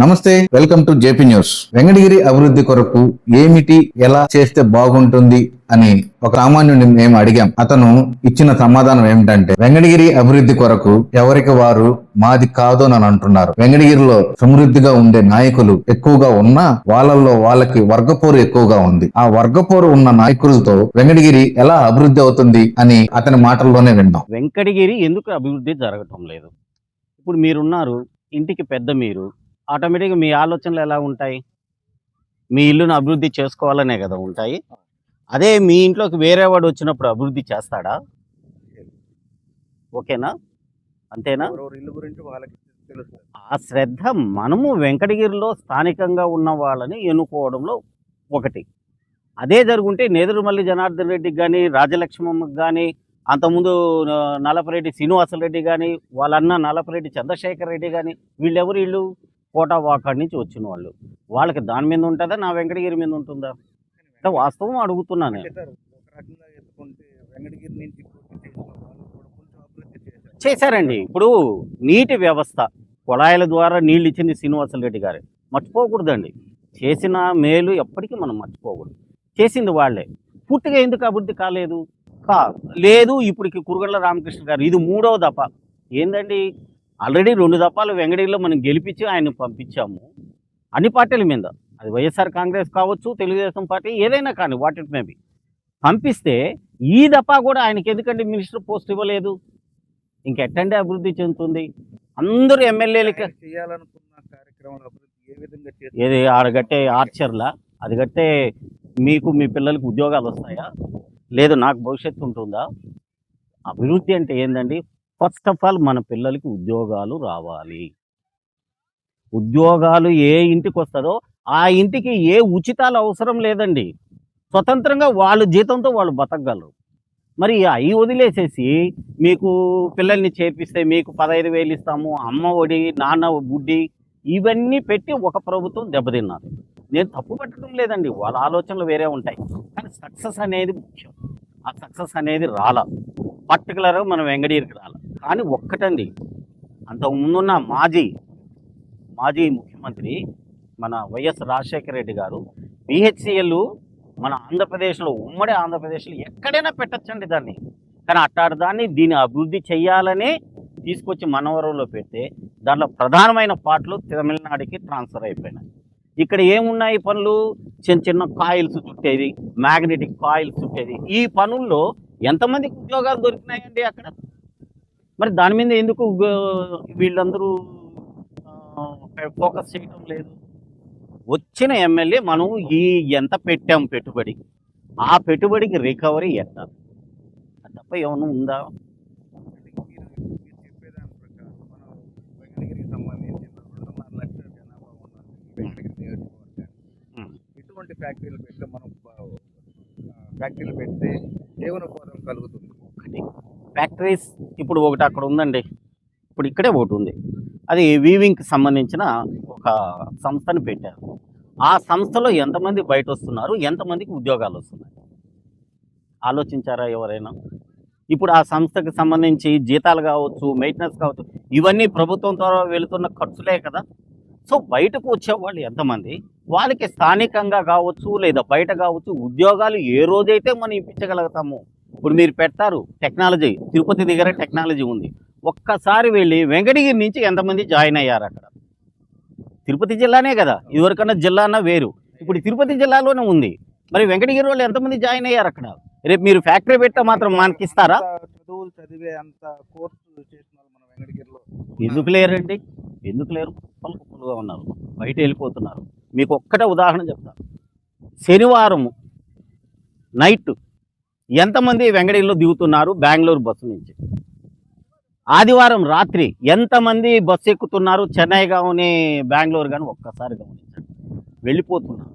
నమస్తే welcome to JP news. Venkatagiri అభివృద్ధి కొరకు ఏమిటి ఎలా చేస్తే బాగుంటుంది అని ఒక సామాన్యుడిని మేము అడిగాం. అతను ఇచ్చిన సమాధానం ఏమిటంటే వెంకటగిరి అభివృద్ధి కొరకు ఎవరికి వారు మాది కాదు అని అంటున్నారు. వెంకటగిరిలో సమృద్ధిగా ఉండే నాయకులు ఎక్కువగా ఉన్నా వాళ్ళల్లో వాళ్ళకి వర్గపోరు ఎక్కువగా ఉంది. ఆ వర్గపోరు ఉన్న నాయకులతో వెంకటగిరి ఎలా అభివృద్ధి అవుతుంది అని అతని మాటల్లోనే విన్నాం. వెంకటగిరి ఎందుకు అభివృద్ధి జరగటం లేదు? ఇప్పుడు మీరున్నారు ఇంటికి పెద్ద మీరు ఆటోమేటిక్గా మీ ఆలోచనలు ఎలా ఉంటాయి? మీ ఇల్లును అభివృద్ధి చేసుకోవాలనే కదా ఉంటాయి. అదే మీ ఇంట్లోకి వేరే వాడు వచ్చినప్పుడు అభివృద్ధి చేస్తాడా? ఓకేనా? అంతేనా? ఇల్లు గురించి వాళ్ళకి ఆ శ్రద్ధ మనము వెంకటగిరిలో స్థానికంగా ఉన్న వాళ్ళని ఎన్నుకోవడంలో ఒకటి. అదే జరుగుంటే నేదురుమల్లి జనార్దన్ రెడ్డికి కానీ రాజలక్ష్మమ్మకి కానీ అంతకుముందు నలపరెడ్డి శ్రీనివాసరెడ్డి కానీ వాళ్ళన్న నలపరెడ్డి చంద్రశేఖర్ రెడ్డి కానీ వీళ్ళెవరు వీళ్ళు? కోటా వాకాడ్ నుంచి వచ్చిన వాళ్ళు. వాళ్ళకి దాని మీద ఉంటుందా? నా వెంకటగిరి మీద ఉంటుందా? అంటే వాస్తవం అడుగుతున్నాను నేను. చేశారండి. ఇప్పుడు నీటి వ్యవస్థ కుళాయిల ద్వారా నీళ్ళు ఇచ్చింది శ్రీనివాసరెడ్డి గారు. మర్చిపోకూడదండి. చేసిన మేలు ఎప్పటికీ మనం మర్చిపోకూడదు. చేసింది వాళ్ళే. పూర్తిగా ఎందుకు అభివృద్ధి కాలేదు? కా లేదు ఇప్పటికి కురుగళ్ళ రామకృష్ణ గారు. ఇది మూడవ దఫ. ఏందండి? ఆల్రెడీ రెండు దఫాలు వెంగడిలో మనం గెలిపించి ఆయన పంపించాము. అన్ని పార్టీల మీద. అది వైఎస్ఆర్ కాంగ్రెస్ కావచ్చు తెలుగుదేశం పార్టీ ఏదైనా కానీ వాటి మేబీ పంపిస్తే ఈ దఫా కూడా ఆయనకి ఎందుకంటే మినిస్టర్ పోస్ట్ ఇవ్వలేదు? ఇంకెట్టండి అభివృద్ధి చెందుతుంది? అందరూ ఎమ్మెల్యేలకి చేయాలనుకున్న కార్యక్రమాల అభివృద్ధి ఏ విధంగా ఏది ఆడగట్టే ఆర్చర్లా? అది కట్టే మీకు మీ పిల్లలకు ఉద్యోగాలు వస్తాయా? లేదు నాకు భవిష్యత్తు ఉంటుందా? అభివృద్ధి అంటే ఏందండి? ఫస్ట్ ఆఫ్ ఆల్ మన పిల్లలకి ఉద్యోగాలు రావాలి. ఉద్యోగాలు ఏ ఇంటికి వస్తుందో ఆ ఇంటికి ఏ ఉచితాలు అవసరం లేదండి. స్వతంత్రంగా వాళ్ళ జీతంతో వాళ్ళు బతకగలరు. మరి అవి వదిలేసేసి మీకు పిల్లల్ని చేపిస్తే మీకు పదహైదు వేలు ఇస్తాము అమ్మ ఒడి నాన్న బుడ్డి ఇవన్నీ పెట్టి ఒక ప్రభుత్వం దెబ్బతిన్నారు. నేను తప్పు పట్టడం లేదండి. వాళ్ళ ఆలోచనలు వేరే ఉంటాయి. కానీ సక్సెస్ అనేది ముఖ్యం. ఆ సక్సెస్ అనేది రాల. పర్టికులర్గా మనం వెంగడీరికి రాల. కానీ ఒక్కటండి. అంతకు ముందున్న మాజీ మాజీ ముఖ్యమంత్రి మన వైఎస్ రాజశేఖర రెడ్డి గారు బిహెచ్సిఎల్ మన ఆంధ్రప్రదేశ్లో ఉమ్మడి ఆంధ్రప్రదేశ్లో ఎక్కడైనా పెట్టచ్చండి దాన్ని. కానీ అట్టాడు దాన్ని దీన్ని అభివృద్ధి చేయాలనే తీసుకొచ్చి మనవరంలో పెడితే దాంట్లో ప్రధానమైన పాటలు తమిళనాడుకి ట్రాన్స్ఫర్ అయిపోయినాయి. ఇక్కడ ఏమున్నాయి పనులు? చిన్న చిన్న కాయిల్స్ చుట్టేది మ్యాగ్నెటిక్ కాయిల్స్ చుట్టేది. ఈ పనుల్లో ఎంతమందికి ఉద్యోగాలు దొరికినాయండి అక్కడ? మరి దాని మీద ఎందుకు వీళ్ళందరూ ఫోకస్ చేయడం లేదు? వచ్చిన ఎమ్మెల్యే మనం ఈ ఎంత పెట్టాం పెట్టుబడి ఆ పెట్టుబడికి రికవరీ ఎంత తప్ప ఏమన్నా ఉందా. ఇటువంటి ఫ్యాక్టరీలు పెడితే మనం ఫ్యాక్టరీలు పెడితే జీవనోపాధం కలుగుతుంది. ఫ్యాక్టరీస్ ఇప్పుడు ఒకటి అక్కడ ఉందండి. ఇప్పుడు ఇక్కడే ఒకటి ఉంది. అది వీవింగ్కి సంబంధించిన ఒక సంస్థని పెట్టారు. ఆ సంస్థలో ఎంతమంది బయట వస్తున్నారు ఎంతమందికి ఉద్యోగాలు వస్తున్నాయి? ఆలోచించారా ఎవరైనా? ఇప్పుడు ఆ సంస్థకి సంబంధించి జీతాలు కావచ్చు మెయింటెనెన్స్ కావచ్చు ఇవన్నీ ప్రభుత్వం ద్వారా వెళుతున్న ఖర్చులే కదా. సో బయటకు వచ్చే వాళ్ళు ఎంతమంది? వాళ్ళకి స్థానికంగా కావచ్చు లేదా బయట కావచ్చు ఉద్యోగాలు ఏ రోజైతే మనం ఇప్పించగలుగుతాము ఇప్పుడు మీరు పెడతారు టెక్నాలజీ తిరుపతి దగ్గర టెక్నాలజీ ఉంది. ఒక్కసారి వెళ్ళి వెంకటగిరి నుంచి ఎంతమంది జాయిన్ అయ్యారు అక్కడ? తిరుపతి జిల్లానే కదా. ఇదివరకన్నా జిల్లా అన్న వేరు. ఇప్పుడు తిరుపతి జిల్లాలోనే ఉంది. మరి వెంకటగిరి వాళ్ళు ఎంతమంది జాయిన్ అయ్యారు అక్కడ? రేపు మీరు ఫ్యాక్టరీ పెట్టా మాత్రం మనకి ఇస్తారా చదువులు చదివే అంత కోర్సు మన వెంకటగిరిలో ఎందుకు లేరండి? ఎందుకు లేరు? పలుకులుగా ఉన్నారు. బయట వెళ్ళిపోతున్నారు. మీకు ఒక్కటే ఉదాహరణ చెప్తాను. శనివారం నైట్ ఎంతమంది వెంగడీలో దిగుతున్నారు బెంగళూరు బస్సు నుంచి? ఆదివారం రాత్రి ఎంతమంది బస్సు ఎక్కుతున్నారు? చెన్నై కానీ బెంగళూరు కానీ ఒక్కసారి గమనించండి. వెళ్ళిపోతున్నారు.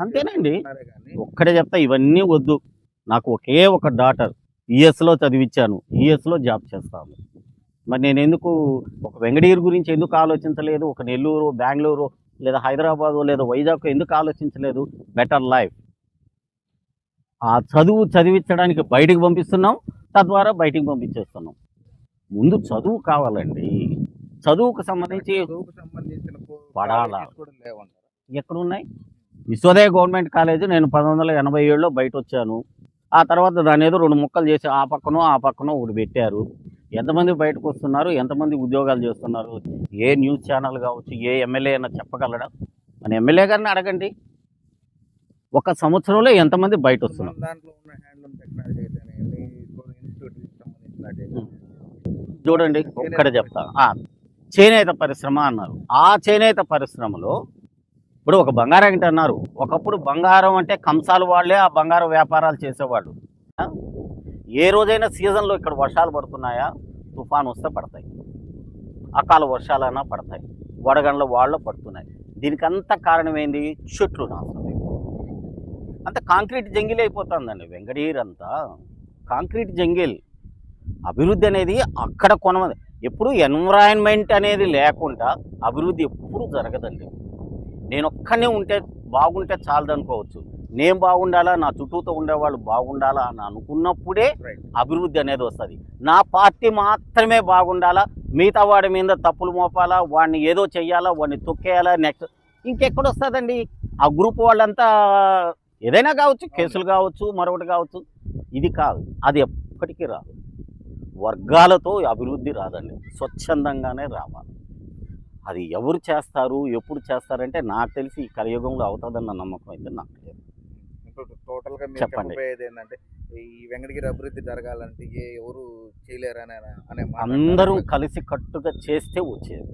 అంతేనండి. కానీ ఒక్కటే చెప్తా ఇవన్నీ వద్దు. నాకు ఒకే ఒక డాటర్ యుఎస్లో చదివించాను యుఎస్లో జాబ్ చేస్తాను. మరి నేను ఎందుకు ఒక వెంగడగిరి గురించి ఎందుకు ఆలోచించలేదు? ఒక నెల్లూరు బెంగళూరు లేదా హైదరాబాదు లేదా వైజాగ్ ఎందుకు ఆలోచించలేదు? Better life. ఆ చదువు చదివించడానికి బయటికి పంపిస్తున్నాం తద్వారా బయటికి పంపించేస్తున్నాం. ముందు చదువు కావాలండి. చదువుకు సంబంధించి చదువుకు సంబంధించిన కో- పడాలా. ఎక్కడున్నాయి? Vishwodaya government college. నేను పంతొమ్మిది వందల ఎనభై ఏడులో బయట వచ్చాను. ఆ తర్వాత దాని ఏదో రెండు ముక్కలు చేసి ఆ పక్కనో ఆ పక్కనో ఒకటి పెట్టారు. ఎంతమంది బయటకు వస్తున్నారు? ఎంతమంది ఉద్యోగాలు చేస్తున్నారు? ఏ న్యూస్ ఛానల్ కావచ్చు ఏ ఎమ్మెల్యే అయినా చెప్పగలడా? మన ఎమ్మెల్యే గారిని అడగండి. ఒక సంవత్సరంలో ఎంతమంది బయట వస్తున్నారు. చూడండి ఒక్కడ చెప్తా. చేనేత పరిశ్రమ అన్నారు. ఆ చేనేత పరిశ్రమలో ఇప్పుడు ఒక బంగారం అంటే అన్నారు ఒకప్పుడు బంగారం అంటే కంసాలు వాళ్ళే ఆ బంగారం వ్యాపారాలు చేసేవాళ్ళు? ఏ రోజైనా సీజన్లో ఇక్కడ వర్షాలు పడుతున్నాయా? తుఫాన్ వస్తే పడతాయి. అకాల వర్షాలైనా పడతాయి. వడగండ్ల వాళ్ళు పడుతున్నాయి. దీనికి అంత కారణం ఏంది? చెట్లు నాశనం. అంత కాంక్రీట్ జంగిల్ అయిపోతుందండి. వెంకటగిరి అంతా కాంక్రీట్ జంగిల్. అభివృద్ధి అనేది అక్కడ కొనమది ఎప్పుడు ఎన్విరాన్మెంట్ అనేది లేకుండా అభివృద్ధి ఎప్పుడు జరగదండి. నేను ఒక్కనే ఉంటే బాగుంటే చాలదు అనుకోవచ్చు నేను బాగుండాలా? నా చుట్టూతో ఉండేవాళ్ళు బాగుండాలా? అని అనుకున్నప్పుడే. అభివృద్ధి అనేది వస్తుంది. నా పార్టీ మాత్రమే బాగుండాలా? మిగతా వాడి మీద తప్పులు మోపాలా? వాడిని ఏదో చెయ్యాలా? వాడిని తొక్కేయాలా? నెక్స్ట్ ఇంకెక్కడ వస్తుందండి ఆ గ్రూప్ వాళ్ళంతా ఏదైనా కావచ్చు కేసులు కావచ్చు మరొకటి కావచ్చు ఇది కాదు. అది ఎప్పటికీ రాదు. వర్గాలతో అభివృద్ధి రాదండి. స్వచ్ఛందంగానే రావాలి. అది ఎవరు చేస్తారు ఎప్పుడు చేస్తారంటే నాకు తెలిసి ఈ కలియుగంలో అవుతుందన్న నమ్మకం అయితే నాకు లేదు. ఇంకోటి టోటల్గా మీరు చెప్పండి. ఏంటంటే ఈ వెంకటగిరి అభివృద్ధి జరగాలంటే ఏ ఎవరు చేయలేరు అనే అందరూ. కలిసి కట్టుగా చేస్తే వచ్చేది.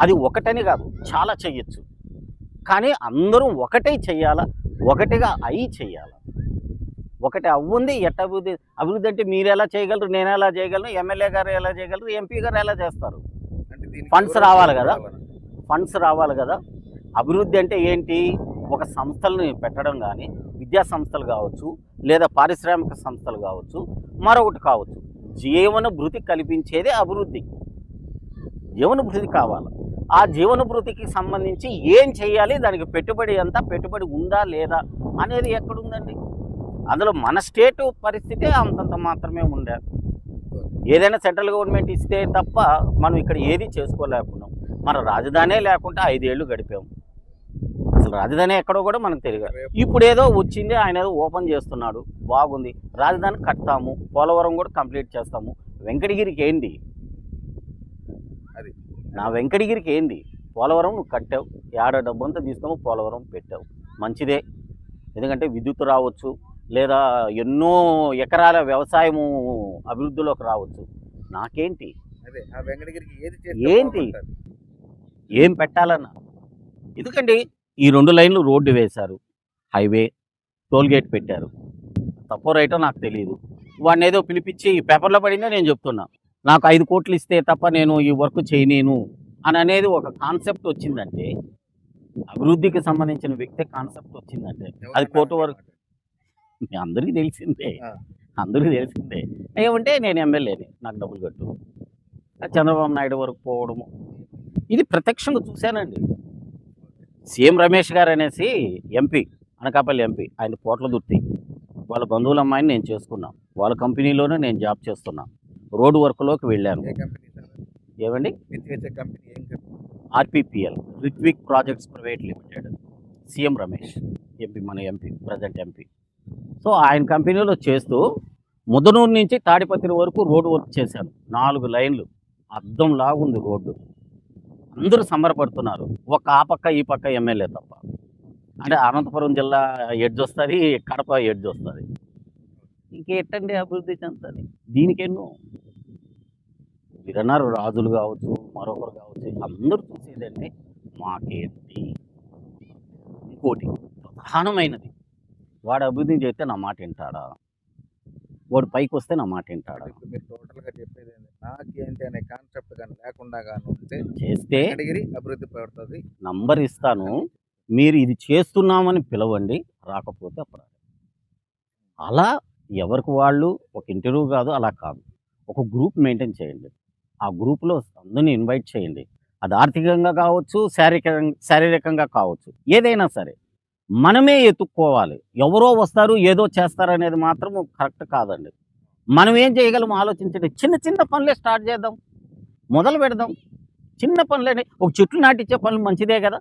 అది ఒకటని కాదు చాలా చెయ్యొచ్చు. కానీ అందరూ ఒకటే చెయ్యాలా? ఒకటిగా అయి చెయ్యాలి ఒకటి అవ్వుంది ఎట్ట అభివృద్ధి అభివృద్ధి అంటే మీరు ఎలా చేయగలరు నేను ఎలా చేయగలను ఎమ్మెల్యే గారు ఎలా చేయగలరు ఎంపీ గారు ఎలా చేస్తారు? ఎవరు రావాలి కదా? ఫండ్స్ రావాలి కదా. అభివృద్ధి అంటే ఏంటి? ఒక సంస్థలను పెట్టడం కానీ విద్యా సంస్థలు కావచ్చు లేదా పారిశ్రామిక సంస్థలు కావచ్చు మరొకటి కావచ్చు. జీవన భృతి కల్పించేదే అభివృద్ధి. జీవన భృతి కావాలి. ఆ జీవన భృతికి సంబంధించి ఏం చేయాలి? దానికి పెట్టుబడి ఎంత? పెట్టుబడి ఉందా లేదా? అనేది ఎక్కడుందండి? అందులో మన స్టేట్ పరిస్థితే అంతంత మాత్రమే ఉండే. ఏదైనా సెంట్రల్ గవర్నమెంట్ ఇస్తే తప్ప మనం ఇక్కడ ఏది చేసుకోలేకున్నాం. మన రాజధానే లేకుండా ఐదేళ్ళు గడిపాం. అసలు రాజధాని ఎక్కడో కూడా మనకు తెలియదు. ఇప్పుడు ఏదో వచ్చింది ఆయన ఏదో ఓపెన్ చేస్తున్నాడు. బాగుంది. రాజధాని కడతాము. పోలవరం కూడా కంప్లీట్ చేస్తాము. వెంకటగిరికి ఏంటి నా వెంకటగిరికి ఏంది? పోలవరం నువ్వు కట్టావు. ఏడ డబ్బంతా తీసుకొని పోలవరం పెట్టావు. మంచిదే. ఎందుకంటే విద్యుత్ రావచ్చు లేదా ఎన్నో ఎకరాల వ్యవసాయము అభివృద్ధిలోకి రావచ్చు. నాకేంటి? అదే ఆ వెంకటగిరికి ఏది చేస్తే ఏంటి? ఏం పెట్టాలన్నా? ఎందుకండి ఈ రెండు లైన్లు రోడ్డు వేశారు హైవే టోల్ గేట్ పెట్టారు. తప్పో రైటో నాకు తెలియదు వాడిని ఏదో పిలిపించి పేపర్లో పడిందే నేను చెప్తున్నా. నాకు ఐదు కోట్లు ఇస్తే తప్ప నేను ఈ వర్క్ చేయలేను అని అనేది ఒక కాన్సెప్ట్ వచ్చిందంటే అభివృద్ధికి సంబంధించిన వ్యక్తి కాన్సెప్ట్ వచ్చిందంటే అది కోర్టు వరకు మీ అందరికీ తెలిసిందే. అందరికీ తెలిసిందే. ఏమంటే నేను ఎమ్మెల్యేని నాకు డబ్బులు కట్టు. చంద్రబాబు నాయుడు వరకు పోవడము. ఇది ప్రత్యక్షంగా చూశానండి. సీఎం రమేష్ గారు అనేసి ఎంపీ అనకాపల్లి ఎంపీ ఆయన పోట్ల దుర్తి. వాళ్ళ బంధువుల అమ్మాయిని నేను చేసుకున్నాం. వాళ్ళ కంపెనీలోనే నేను జాబ్ చేస్తున్నా. రోడ్డు వర్క్లోకి వెళ్ళాను. ఏమండి RPPL Ritwik projects private limited. CM Ramesh MP మన ఎంపీ ప్రజెంట్ ఎంపీ. సో ఆయన కంపెనీలో చేస్తూ ముదనూరు నుంచి తాడిపత్రి వరకు రోడ్డు వర్క్ చేశాను. నాలుగు లైన్లు. అద్దం లాగుంది రోడ్డు. అందరూ సంబరపడుతున్నారు. ఒక ఆ పక్క ఈ పక్క ఎమ్మెల్యే తప్ప. అంటే అనంతపురం జిల్లా ఎడ్జ్ వస్తుంది కడప ఎడ్జ్ వస్తుంది. ఇంకెట్టండి అభివృద్ధి చెందుతుంది? దీనికెన్నో మీరన్నారు రాజులు కావచ్చు మరొకరు కావచ్చు అందరూ చూసేదంటే మాకేంటి? ఇంకోటి ప్రధానమైనది వాడు అభివృద్ధి చేస్తే నా మాట వింటాడా? వాడు పైకి వస్తే నా మాట వింటాడా? మీరు టోటల్గా చెప్పేది నాకేంటి అనే కాన్సెప్ట్ కానీ లేకుండా కానీ ఉంటే చేస్తే అభివృద్ధి పడుతుంది. నంబర్ ఇస్తాను మీరు ఇది చేస్తున్నామని పిలవండి రాకపోతే అప్పుడు అలా ఎవరికి వాళ్ళు ఒక ఇంటర్వ్యూ కాదు అలా కాదు. ఒక గ్రూప్ మెయింటైన్ చేయండి. ఆ గ్రూప్లో అందరిని ఇన్వైట్ చేయండి. అది ఆర్థికంగా కావచ్చు శారీరకంగా శారీరకంగా కావచ్చు ఏదైనా సరే. మనమే ఎత్తుక్కోవాలి. ఎవరో వస్తారు ఏదో చేస్తారు అనేది మాత్రం కరెక్ట్ కాదండి. మనం ఏం చేయగలం ఆలోచించండి. చిన్న చిన్న పనులే స్టార్ట్ చేద్దాం. మొదలు పెడదాం. చిన్న పనులని ఒక చెట్లు నాటించే పనులు మంచిదే కదా.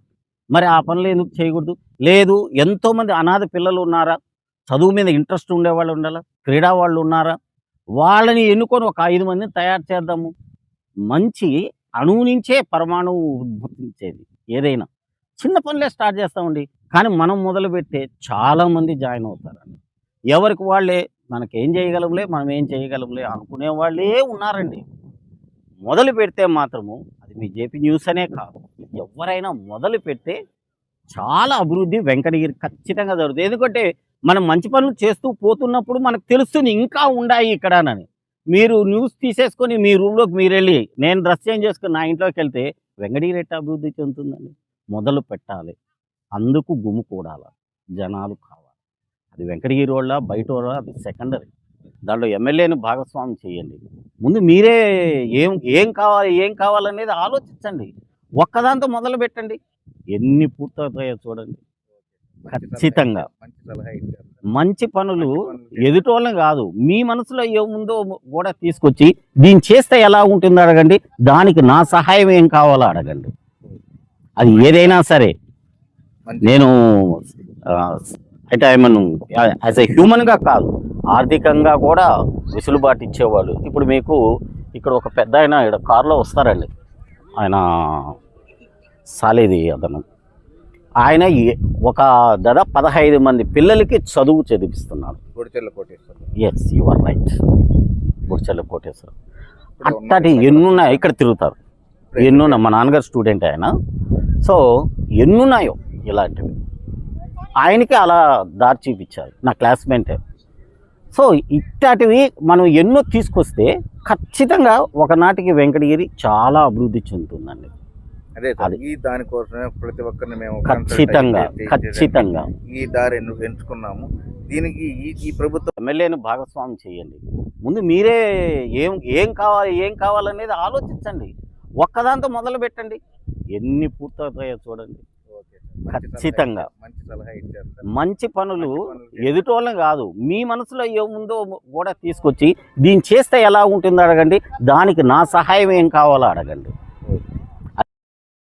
మరి ఆ పనులు ఎందుకు చేయకూడదు? లేదు ఎంతోమంది అనాథ పిల్లలు ఉన్నారా? చదువు మీద ఇంట్రెస్ట్ ఉండేవాళ్ళు ఉండాలా? క్రీడా వాళ్ళు ఉన్నారా? వాళ్ళని ఎన్నుకొని ఒక ఐదు మందిని తయారు చేద్దాము. మంచి అణువు నుంచే పరమాణువు ఉద్భవించేది. ఏదైనా చిన్న పనులే స్టార్ట్ చేస్తామండి. కానీ మనం మొదలుపెట్టే చాలామంది చాలా మంది జాయిన్ అవుతారండి. ఎవరికి వాళ్ళే మనకేం చేయగలంలే మనం ఏం చేయగలంలే అనుకునే వాళ్ళే ఉన్నారండి. మొదలు పెడితే మాత్రము అది మీ జేపీ న్యూస్ అనే కాదు. ఎవరైనా మొదలు పెడితే చాలా అభివృద్ధి వెంకటగిరి ఖచ్చితంగా జరుగుతుంది. ఎందుకంటే మనం మంచి పనులు చేస్తూ పోతున్నప్పుడు మనకు తెలుస్తుంది ఇంకా ఉండాయి ఇక్కడనని. మీరు న్యూస్ తీసేసుకొని మీ రూమ్లోకి మీరు వెళ్ళి నేను డ్రెస్ చేంజ్ చేసుకుని నా ఇంట్లోకి వెళ్తే వెంకటగిరి ఎట్లా అభివృద్ధి చెందుతుందండి. మొదలు పెట్టాలి. అందుకు గుమ్ము కూడాలి. జనాలు కావాలి. అది వెంకటగిరి వాళ్ళ బయట వాళ్ళ అది సెకండరీ దాంట్లో ఎమ్మెల్యేని భాగస్వామ్యం చేయండి. ముందు మీరే ఏం ఏం కావాలి ఏం కావాలనేది ఆలోచించండి. ఒక్కదాంతో మొదలు పెట్టండి. ఎన్ని పూర్తవుతాయో చూడండి. ఖచ్చితంగా. మంచి పనులు ఎదుటోళ్ళని కాదు. మీ మనసులో ఏముందో కూడా తీసుకొచ్చి దీన్ని చేస్తే ఎలా ఉంటుందో అడగండి. దానికి నా సహాయం ఏం కావాలో అడగండి. అది ఏదైనా సరే. నేను అంటే ఐమన్ యాజ్ ఎ హ్యూమన్గా కాదు. ఆర్థికంగా కూడా వెసులుబాటు ఇచ్చేవాళ్ళు. ఇప్పుడు మీకు ఇక్కడ ఒక పెద్ద ఆయన ఇక్కడ కారులో వస్తారండి. ఆయన సాలేది అతను. ఆయన ఒక దాదాపు పదహైదు మంది పిల్లలకి చదువు చదివిస్తున్నాడు. Gudichella Koteswaram yes you are right బుడ్చల్ల Koteswara అట్టటి ఎన్నున్నాయి ఇక్కడ తిరుగుతారు. ఎన్నున్నాయి మా నాన్నగారు స్టూడెంట్ ఆయన. సో ఎన్నున్నాయో ఇలాంటివి. ఆయనకి అలా దారి చూపించారు. నా క్లాస్మేటే. సో ఇట్లాంటివి మనం ఎన్నో తీసుకొస్తే ఖచ్చితంగా ఒకనాటికి వెంకటగిరి చాలా అభివృద్ధి చెందుతుందండి. అదే. ఈ దానికోసమే ప్రతి ఒక్కరిని మేము ఖచ్చితంగా ఖచ్చితంగా. ఈ దారి ఎంచుకున్నాము? దీనికి ఈ ప్రభుత్వం ఎమ్మెల్యేని భాగస్వామ్యం చేయండి. ముందు మీరే ఏం ఏం కావాలి ఏం కావాలనేది ఆలోచించండి. ఒక్కదాంతో మొదలు పెట్టండి. ఎన్ని పూర్తవుతాయో చూడండి. ఖచ్చితంగా. మంచి పనులు. ఎదుటోళ్ళని కాదు మీ మనసులో ఏముందో కూడా తీసుకొచ్చి దీన్ని చేస్తే ఎలా ఉంటుందో అడగండి. దానికి నా సహాయం ఏం కావాలో అడగండి.